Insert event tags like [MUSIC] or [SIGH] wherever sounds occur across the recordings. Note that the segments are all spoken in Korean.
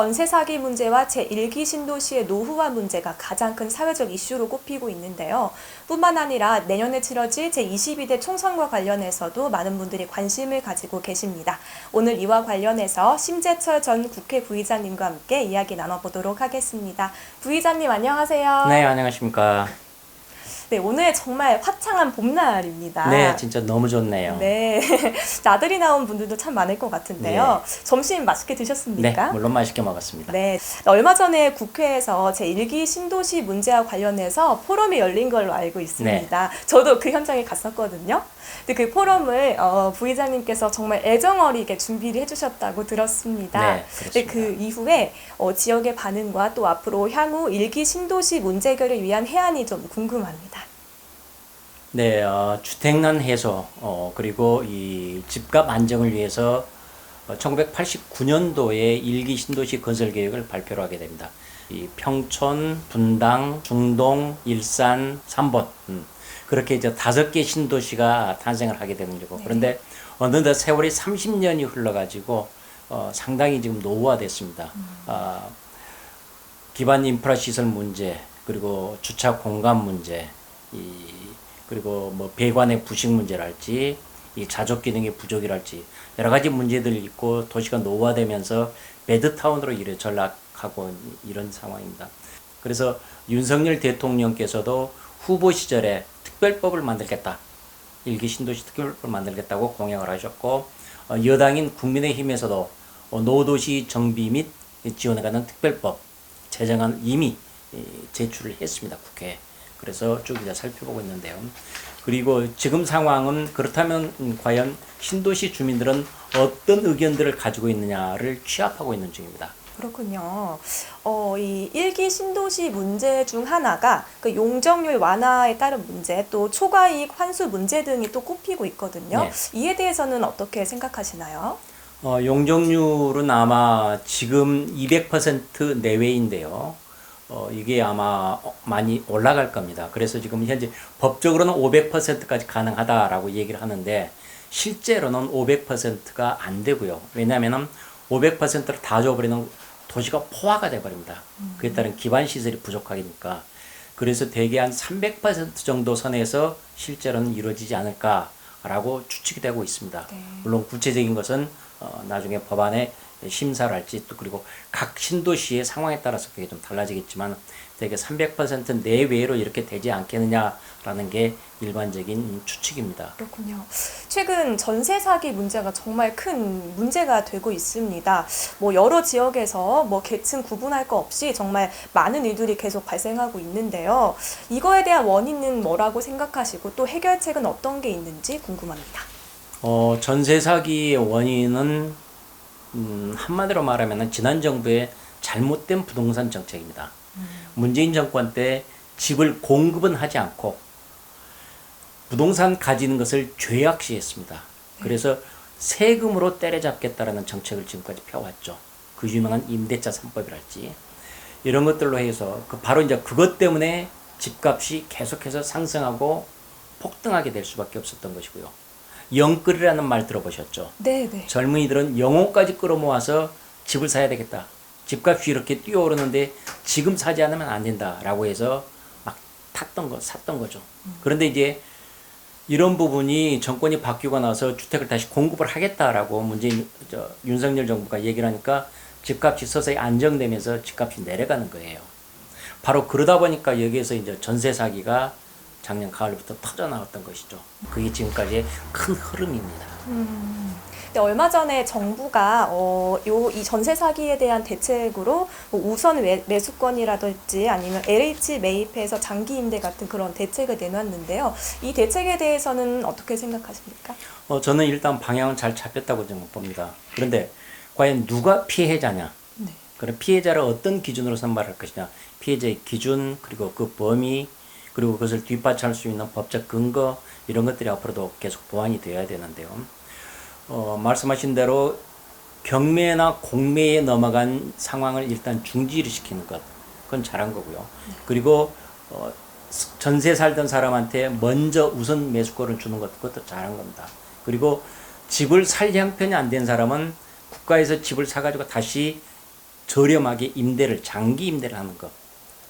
전세 사기 문제와 제1기 신도시의 노후화 문제가 가장 큰 사회적 이슈로 꼽히고 있는데요. 뿐만 아니라 내년에 치러질 제22대 총선과 관련해서도 많은 분들이 관심을 가지고 계십니다. 오늘 이와 관련해서 심재철 전 국회 부의장님과 함께 이야기 나눠보도록 하겠습니다. 부의장님 안녕하세요. 네, 안녕하십니까. 네, 오늘 정말 화창한 봄날입니다. 네, 진짜 너무 좋네요. 네. [LAUGHS] 나들이 나온 분들도 참 많을 것 같은데요. 점심 맛있게 네, 드셨습니까? 물론 맛있게 먹었습니다. 네. 얼마 전에 국회에서 제1기 신도시 문제와 관련해서 포럼이 열린 걸로 알고 있습니다. 네. 저도 그 현장에 갔었거든요. 근데 그 포럼을 어, 부의장님께서 정말 애정어리게 준비를 해주셨다고 들었습니다. 네, 근데. 그 이후에 어, 지역의 반응과 또 앞으로 향후 1기 신도시 문제 해결을 위한 해안이 좀 궁금합니다. 네, 어, 주택난 해소, 어, 그리고 이 집값 안정을 위해서 1989년도에 일기 신도시 건설 계획을 발표를 하게 됩니다. 이 평촌, 분당, 중동, 일산, 삼본 음, 그렇게 이제 다섯 개 신도시가 탄생을 하게 되는 거고 그런데 어느덧 세월이 30년이 흘러가지고 어, 상당히 지금 노후화됐습니다. 아, 기반 인프라 시설 문제 그리고 주차 공간 문제 이 그리고 뭐 배관의 부식 문제랄지 이 자족 기능의 부족이랄지 여러 가지 문제들이 있고 도시가 노후화되면서 베드타운으로 이래 전락하고 이런 상황입니다. 그래서 윤석열 대통령께서도 후보 시절에 특별법을 만들겠다. 일기 신도시 특별법을 만들겠다고 공약을 하셨고 어, 여당인 국민의힘에서도 어, 노도시 정비 및 지원에 관한 특별법 제정안 이미 이, 제출을 했습니다 국회에. 그래서 쭉 이제 살펴보고 있는데요. 그리고 지금 상황은 그렇다면 음, 과연 신도시 주민들은 어떤 의견들을 가지고 있느냐를 취합하고 있는 중입니다. 그렇군요. 어, 이 일기 신도시 문제 중 하나가 그 용적률 완화에 따른 문제, 또 초과이익 환수 문제 등이 또 꼽히고 있거든요. 네. 이에 대해서는 어떻게 생각하시나요? 어, 용적률은 아마 지금 200% 내외인데요. 어, 이게 아마 많이 올라갈 겁니다. 그래서 지금 현재 법적으로는 500%까지 가능하다라고 얘기를 하는데 실제로는 500%가 안 되고요. 왜냐하면 500%를 다 줘버리는 도시가 포화가 돼버립니다. 그에 따른 기반 시설이 부족하니까. 그래서 대개 한 300% 정도 선에서 실제로는 이루어지지 않을까라고 추측이 되고 있습니다. 네. 물론 구체적인 것은 어, 나중에 법안에 심사를 할지 또 그리고 각 신도시의 상황에 따라서 그게 좀 달라지겠지만 대개 300% 내외로 이렇게 되지 않겠느냐라는 게 일반적인 추측입니다. 그렇군요. 최근 전세 사기 문제가 정말 큰 문제가 되고 있습니다. 뭐 여러 지역에서 뭐 계층 구분할 거 없이 정말 많은 일들이 계속 발생하고 있는데요. 이거에 대한 원인은 뭐라고 생각하시고 또 해결책은 어떤 게 있는지 궁금합니다. 어, 전세 사기의 원인은 음, 한마디로 말하면 지난 정부의 잘못된 부동산 정책입니다. 문재인 정권 때 집을 공급은 하지 않고 부동산 가지는 것을 죄악시했습니다. 그래서 세금으로 때려잡겠다라는 정책을 지금까지 펴왔죠. 그 유명한 임대차 3법이랄지 이런 것들로 해서 그 바로 이제 그것 때문에 집값이 계속해서 상승하고 폭등하게 될 수밖에 없었던 것이고요. 영끌이라는 말 들어보셨죠? 네, 네. 젊은이들은 영혼까지 끌어모아서 집을 사야 되겠다. 집값이 이렇게 뛰어오르는데 지금 사지 않으면 안 된다라고 해서 막 탔던 거, 샀던 거죠. 그런데 이제 이런 부분이 정권이 바뀌고 나서 주택을 다시 공급을 하겠다라고 문재인 저 윤석열 정부가 얘기를 하니까 집값이 서서히 안정되면서 집값이 내려가는 거예요. 바로 그러다 보니까 여기에서 이제 전세 사기가 작년 가을부터 터져 나왔던 것이죠. 그게 지금까지의 큰 흐름입니다. 근데 얼마 전에 정부가 어, 요 이 전세 사기에 대한 대책으로 뭐 우선 매, 매수권이라든지 아니면 LH 매입해서 장기 임대 같은 그런 대책을 내놨는데요. 이 대책에 대해서는 어떻게 생각하십니까? 어, 저는 일단 방향은 잘 잡혔다고 저는 봅니다. 그런데 과연 누가 피해자냐? 네. 그런 피해자를 어떤 기준으로 선발할 것이냐? 피해자의 기준 그리고 그 범위 그리고 그것을 뒷받침할 수 있는 법적 근거 이런 것들이 앞으로도 계속 보완이 되어야 되는데요. 어, 말씀하신 대로 경매나 공매에 넘어간 상황을 일단 중지를 시키는 것 그건 잘한 거고요. 그리고 어, 전세 살던 사람한테 먼저 우선 매수권을 주는 것 그것도 잘한 겁니다. 그리고 집을 살 형편이 안 된 사람은 국가에서 집을 사가지고 다시 저렴하게 임대를 장기 임대를 하는 것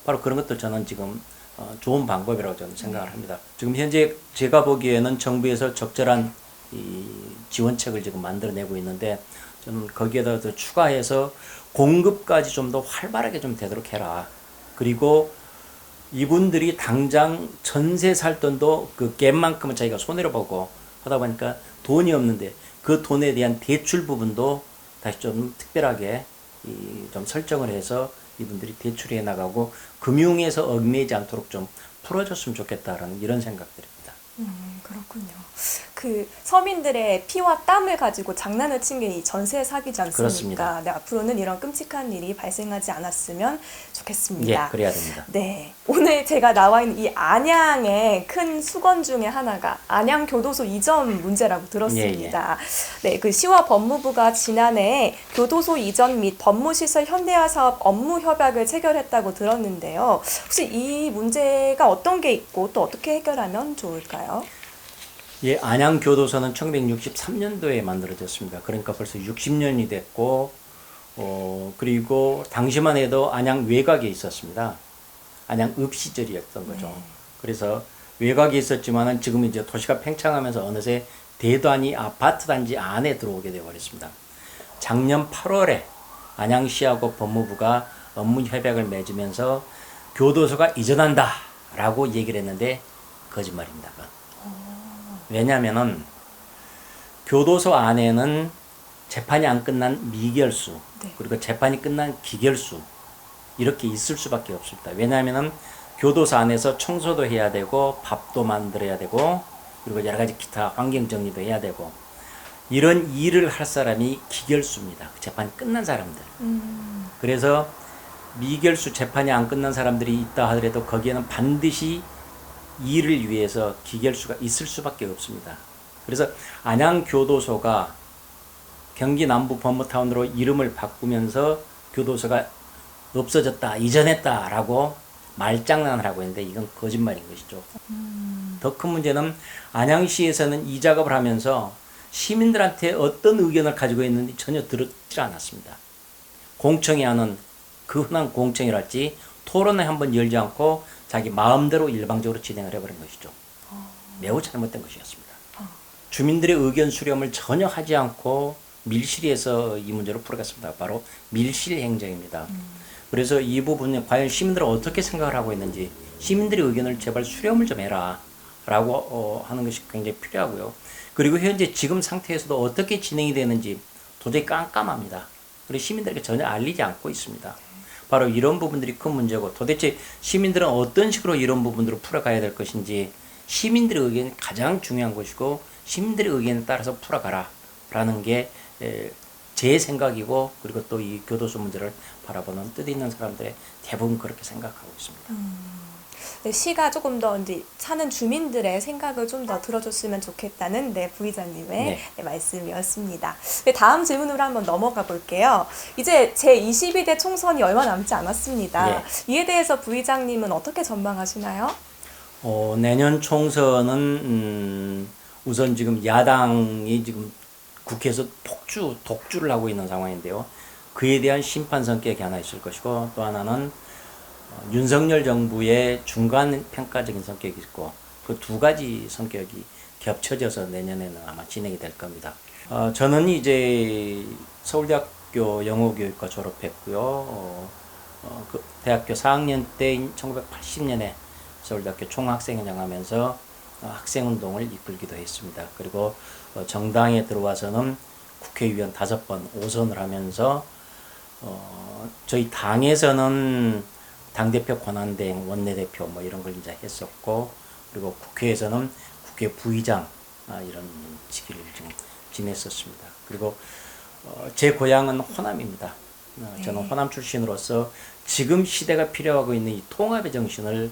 바로 그런 것도 저는 지금 어, 좋은 방법이라고 저는 생각을 합니다. 지금 현재 제가 보기에는 정부에서 적절한 이 지원책을 지금 만들어내고 있는데 저는 거기에다 더 추가해서 공급까지 좀 더 활발하게 좀 되도록 해라. 그리고 이분들이 당장 전세 살 돈도 그 갭만큼은 자기가 손해를 보고 하다 보니까 돈이 없는데 그 돈에 대한 대출 부분도 다시 좀 특별하게 이좀 설정을 해서 이분들이 대출해 나가고 금융에서 얽매이지 않도록 좀 풀어줬으면 좋겠다라는 이런 생각들입니다. 음, 그렇군요. 그 서민들의 피와 땀을 가지고 장난을 친 게 이 전세 사기지 않습니까? 그렇습니다. 네, 앞으로는 이런 끔찍한 일이 발생하지 않았으면 좋겠습니다. 예, 그래야 됩니다. 네. 오늘 제가 나와 있는 이 안양의 큰 수건 중에 하나가 안양 교도소 이전 문제라고 들었습니다. 예, 네, 그 시와 법무부가 지난해 교도소 이전 및 법무시설 현대화 사업 업무 협약을 체결했다고 들었는데요. 혹시 이 문제가 어떤 게 있고 또 어떻게 해결하면 좋을까요? 예, 안양 교도소는 1963년도에 만들어졌습니다. 그러니까 벌써 60년이 됐고, 어, 그리고 당시만 해도 안양 외곽에 있었습니다. 안양 읍 시절이었던 거죠. 네. 그래서 외곽에 있었지만은 지금 이제 도시가 팽창하면서 어느새 대단히 아파트 단지 안에 들어오게 되어버렸습니다. 작년 8월에 안양시하고 법무부가 업무 협약을 맺으면서 교도소가 이전한다라고 얘기를 했는데 거짓말입니다. 왜냐면은 교도소 안에는 재판이 안 끝난 미결수 네. 그리고 재판이 끝난 기결수 이렇게 있을 수밖에 없습니다. 왜냐하면은 교도소 안에서 청소도 해야 되고 밥도 만들어야 되고 그리고 여러 가지 기타 환경 정리도 해야 되고 이런 일을 할 사람이 기결수입니다. 재판이 끝난 사람들. 음, 그래서 미결수 재판이 안 끝난 사람들이 있다 하더라도 거기에는 반드시 일을 위해서 기결수가 있을 수밖에 없습니다. 그래서 안양 교도소가 경기 남부 법무타운으로 이름을 바꾸면서 교도소가 없어졌다, 이전했다라고 말장난을 하고 있는데 이건 거짓말인 것이죠. 더큰 문제는 안양시에서는 이 작업을 하면서 시민들한테 어떤 의견을 가지고 있는지 전혀 들었지 않았습니다. 공청회 하는 그 흔한 공청회랄지 토론회 한번 열지 않고 자기 마음대로 일방적으로 진행을 해버린 것이죠. 매우 잘못된 것이었습니다. 주민들의 의견 수렴을 전혀 하지 않고 밀실에서 이 문제를 풀어갔습니다. 바로 밀실 행정입니다. 그래서 이 부분에 과연 시민들은 어떻게 생각을 하고 있는지 시민들의 의견을 제발 수렴을 좀 해라 라고 어, 하는 것이 굉장히 필요하고요. 그리고 현재 지금 상태에서도 어떻게 진행이 되는지 도저히 깜깜합니다. 그리고 시민들에게 전혀 알리지 않고 있습니다. 바로 이런 부분들이 큰 문제고 도대체 시민들은 어떤 식으로 이런 부분들을 풀어가야 될 것인지 시민들의 의견이 가장 중요한 것이고 시민들의 의견에 따라서 풀어가라 라는 게 제 생각이고 그리고 또 이 교도소 문제를 바라보는 뜻 있는 사람들의 대부분 그렇게 생각하고 있습니다. 네, 시가 조금 더 이제 사는 주민들의 생각을 좀 더 들어줬으면 좋겠다는 네, 부의장님의 네. 네, 말씀이었습니다. 네, 다음 질문으로 한번 넘어가 볼게요. 이제 제 22대 총선이 얼마 남지 않았습니다. 네. 이에 대해서 부의장님은 어떻게 전망하시나요? 어, 내년 총선은 음, 우선 지금 야당이 지금 국회에서 폭주, 독주를 하고 있는 상황인데요. 그에 대한 심판 성격이 하나 있을 것이고 또 하나는 어, 윤석열 정부의 중간 평가적인 성격이 있고 그 두 가지 성격이 겹쳐져서 내년에는 아마 진행이 될 겁니다. 어, 저는 이제 서울대학교 영어교육과 졸업했고요. 어, 어, 그 대학교 4학년 때인 1980년에 서울대학교 총학생회장 하면서 어, 학생운동을 이끌기도 했습니다. 그리고 어, 정당에 들어와서는 국회의원 다섯 번 5선을 하면서 어, 저희 당에서는 당대표 권한대행 원내대표 뭐 이런 걸 이제 했었고 그리고 국회에서는 국회 부의장 아, 이런 직위를 지금 지냈었습니다. 그리고 어, 제 고향은 호남입니다. 어, 저는 네. 호남 출신으로서 지금 시대가 필요하고 있는 이 통합의 정신을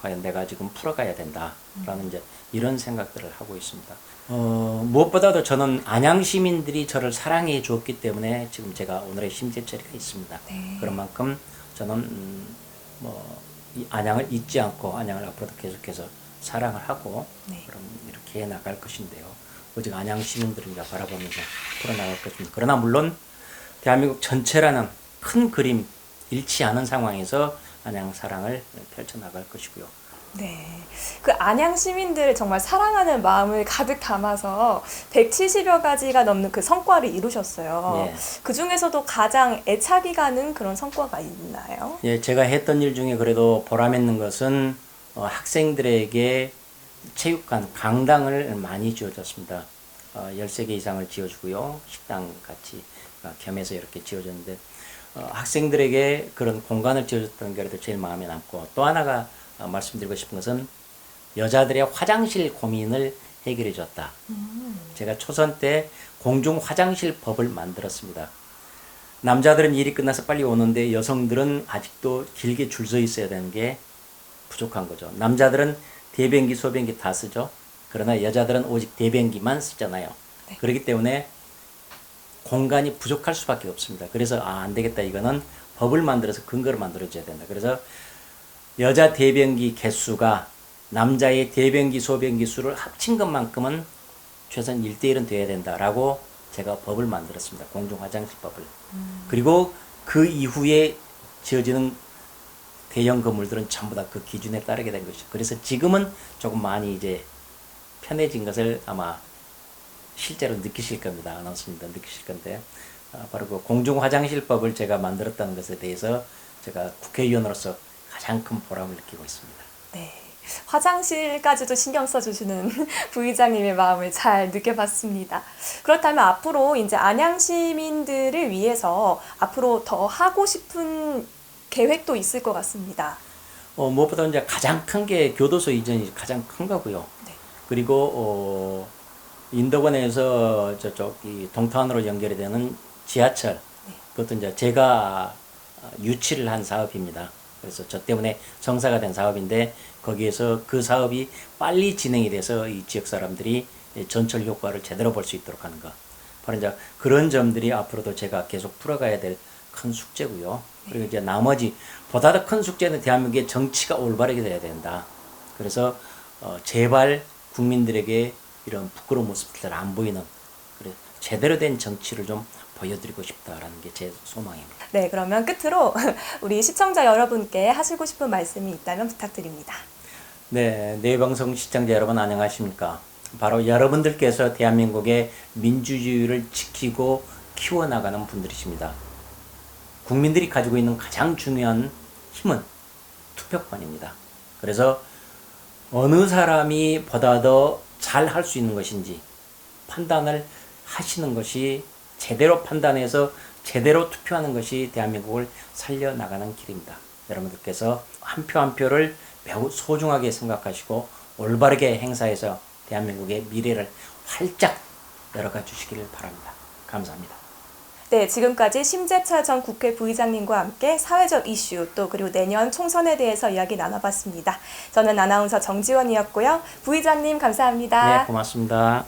과연 내가 지금 풀어가야 된다라는 이제 이런 생각들을 하고 있습니다. 어, 무엇보다도 저는 안양 시민들이 저를 사랑해 주었기 때문에 지금 제가 오늘의 심재철이가 있습니다. 네. 그런 만큼 저는 음, 뭐이 안양을 잊지 않고 안양을 앞으로도 계속해서 사랑을 하고 네. 그럼 이렇게 해 나갈 것인데요. 오직 안양 시민들을 바라보면서 풀어나갈 것입니다. 그러나 물론 대한민국 전체라는 큰 그림 잃지 않은 상황에서 안양 사랑을 펼쳐나갈 것이고요. 네. 그 안양 시민들을 정말 사랑하는 마음을 가득 담아서 170여 가지가 넘는 그 성과를 이루셨어요. 예. 그 중에서도 가장 애착이 가는 그런 성과가 있나요? 예, 제가 했던 일 중에 그래도 보람 있는 것은 어, 학생들에게 체육관, 강당을 많이 지어줬습니다. 어, 13개 이상을 지어주고요. 식당 같이 어, 겸해서 이렇게 지어줬는데 어, 학생들에게 그런 공간을 지어줬다는 게 그래도 제일 마음에 남고 또 하나가 어, 말씀드리고 싶은 것은 여자들의 화장실 고민을 해결해 줬다. 제가 초선 때 공중 화장실 법을 만들었습니다. 남자들은 일이 끝나서 빨리 오는데 여성들은 아직도 길게 줄 서 있어야 되는 게 부족한 거죠. 남자들은 대변기, 소변기 다 쓰죠. 그러나 여자들은 오직 대변기만 쓰잖아요. 네. 그렇기 때문에 공간이 부족할 수밖에 없습니다. 그래서 아, 안 되겠다. 이거는 법을 만들어서 근거를 만들어줘야 된다. 그래서 여자 대변기 개수가 남자의 대변기, 소변기 수를 합친 것만큼은 최소한 1대1은 돼야 된다라고 제가 법을 만들었습니다. 공중 화장실법을. 그리고 그 이후에 지어지는 대형 건물들은 전부 다 그 기준에 따르게 된 것이죠. 그래서 지금은 조금 많이 이제 편해진 것을 아마 실제로 느끼실 겁니다. 아나운서님도 느끼실 건데 아, 바로 그 공중 화장실법을 제가 만들었다는 것에 대해서 제가 국회의원으로서 가장 큰 보람을 느끼고 있습니다. 네. 화장실까지도 신경 써주시는 [LAUGHS] 부의장님의 마음을 잘 느껴봤습니다. 그렇다면 앞으로 이제 안양 시민들을 위해서 앞으로 더 하고 싶은 계획도 있을 것 같습니다. 어, 무엇보다 이제 가장 큰 게 교도소 이전이 가장 큰 거고요. 네. 그리고 어, 인덕원에서 저쪽 이 동탄으로 연결이 되는 지하철 그것도 이제 제가 유치를 한 사업입니다. 그래서 저 때문에 성사가 된 사업인데 거기에서 그 사업이 빨리 진행이 돼서 이 지역 사람들이 이 전철 효과를 제대로 볼 수 있도록 하는 것. 바로 이제 그런 점들이 앞으로도 제가 계속 풀어가야 될 큰 숙제고요. 그리고 이제 나머지 보다 더 큰 숙제는 대한민국의 정치가 올바르게 돼야 된다. 그래서 어, 제발 국민들에게 이런 부끄러운 모습들 안 보이는 그래 제대로 된 정치를 좀 보여드리고 싶다라는 게 제 소망입니다. 네, 그러면 끝으로 [LAUGHS] 우리 시청자 여러분께 하시고 싶은 말씀이 있다면 부탁드립니다. 네, 내방송 시청자 여러분 안녕하십니까? 바로 여러분들께서 대한민국의 민주주의를 지키고 키워나가는 분들이십니다. 국민들이 가지고 있는 가장 중요한 힘은 투표권입니다. 그래서 어느 사람이 보다 더 잘 할 수 있는 것인지 판단을 하시는 것이 제대로 판단해서 제대로 투표하는 것이 대한민국을 살려나가는 길입니다. 여러분들께서 한표한 표를 매우 소중하게 생각하시고 올바르게 행사해서 대한민국의 미래를 활짝 열어가 주시기를 바랍니다. 감사합니다. 네, 지금까지 심재철 전 국회 부의장님과 함께 사회적 이슈 또 그리고 내년 총선에 대해서 이야기 나눠봤습니다. 저는 아나운서 정지원이었고요. 부의장님 감사합니다. 네, 고맙습니다.